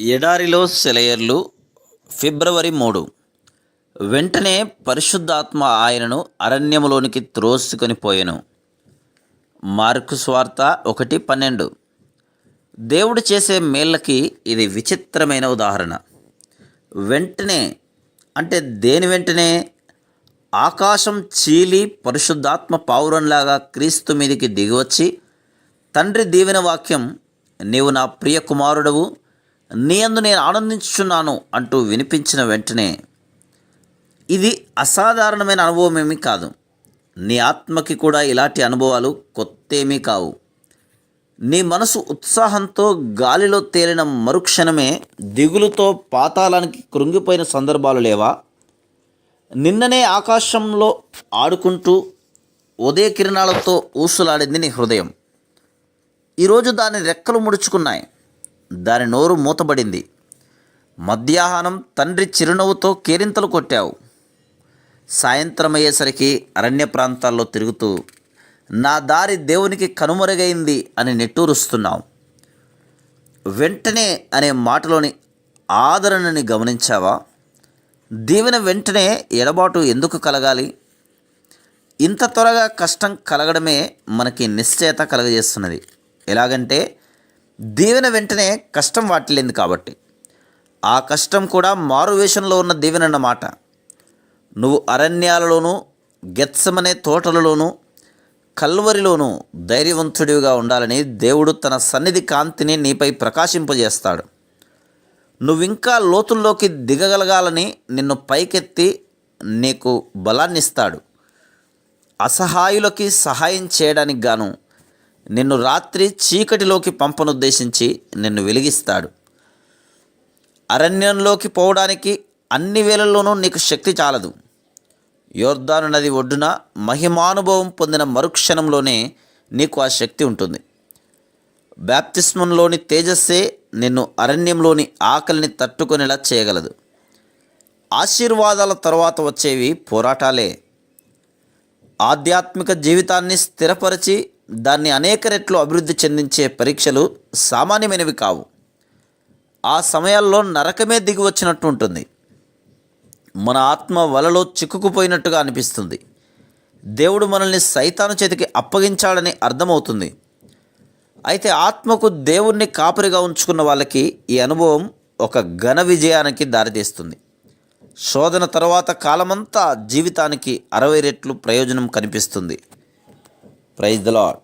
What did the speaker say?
ఎడారిలో సెలయర్లు ఫిబ్రవరి మూడు. వెంటనే పరిశుద్ధాత్మ ఆయనను అరణ్యములోనికి త్రోసుకొని పోయెను. మార్కు స్వార్త ఒకటి పన్నెండు. దేవుడు చేసే మేళ్ళకి ఇది విచిత్రమైన ఉదాహరణ. వెంటనే అంటే దేని వెంటనే? ఆకాశం చీలి పరిశుద్ధాత్మ పావురంలాగా క్రీస్తు మీదికి దిగివచ్చి తండ్రి దీవెన వాక్యం నీవు నా ప్రియ కుమారుడవు నీ అందు నేను ఆనందించుచున్నాను అంటూ వినిపించిన వెంటనే ఇది అసాధారణమైన అనుభవం ఏమీ కాదు. నీ ఆత్మకి కూడా ఇలాంటి అనుభవాలు కొత్తేమీ కావు. నీ మనసు ఉత్సాహంతో గాలిలో తేలిన మరుక్షణమే దిగులుతో పాతాళానికి కృంగిపోయిన సందర్భాలు లేవా? నిన్ననే ఆకాశంలో ఆడుకుంటూ ఉదయ కిరణాలతో ఊసులాడింది నీ హృదయం. ఈరోజు దాని రెక్కలు ముడుచుకున్నాయి. దాని నోరు మూతబడింది. మధ్యాహ్నం తండ్రి చిరునవ్వుతో కేరింతలు కొట్టావు. సాయంత్రం అయ్యేసరికి అరణ్య ప్రాంతాల్లో తిరుగుతూ నా దారి దేవునికి కనుమరుగైంది అని నెట్టూరుస్తున్నావు. వెంటనే అనే మాటలోని ఆదరణని గమనించావా? దీవెన వెంటనే ఎడబాటు ఎందుకు కలగాలి? ఇంత త్వరగా కష్టం కలగడమే మనకి నిశ్చయత కలగజేస్తున్నది. ఎలాగంటే దీవెన వెంటనే కష్టం వాటిల్లింది కాబట్టి. ఆ కష్టం కూడా మారువేషంలో ఉన్న దీవెన అన్నమాట నువ్వు అరణ్యాలలోనూ గెత్సమనే తోటలలోనూ కల్వరిలోనూ ధైర్యవంతుడివిగా ఉండాలని దేవుడు తన సన్నిధి కాంతిని నీపై ప్రకాశింపజేస్తాడు. నువ్వింకా లోతుల్లోకి దిగగలగాలని నిన్ను పైకెత్తి నీకు బలాన్నిస్తాడు. అసహాయులకి సహాయం చేయడానికి గాను నిన్ను రాత్రి చీకటిలోకి పంపనుద్దేశించి నిన్ను వెలిగిస్తాడు. అరణ్యంలోకి పోవడానికి అన్ని వేళల్లోనూ నీకు శక్తి చాలదు. యోర్ధాను నది ఒడ్డున మహిమానుభవం పొందిన మరుక్షణంలోనే నీకు ఆ శక్తి ఉంటుంది. బ్యాప్తిస్మంలోని తేజస్సే నిన్ను అరణ్యంలోని ఆకలిని తట్టుకునేలా చేయగలదు. ఆశీర్వాదాల తర్వాత వచ్చేవి పోరాటాలే. ఆధ్యాత్మిక జీవితాన్ని స్థిరపరిచి దాన్ని అనేక రెట్లు అభివృద్ధి చెందించే పరీక్షలు సామాన్యమైనవి కావు. ఆ సమయాల్లో నరకమే దిగి వచ్చినట్టు ఉంటుంది. మన ఆత్మ వలలో చిక్కుకుపోయినట్టుగా అనిపిస్తుంది. దేవుడు మనల్ని సైతాను చేతికి అప్పగించాడని అర్థమవుతుంది. అయితే ఆత్మకు దేవుణ్ణి కాపరిగా ఉంచుకున్న వాళ్ళకి ఈ అనుభవం ఒక ఘన విజయానికి దారితీస్తుంది. శోధన తర్వాత కాలమంతా జీవితానికి అరవై రెట్లు ప్రయోజనం కనిపిస్తుంది. Praise the lord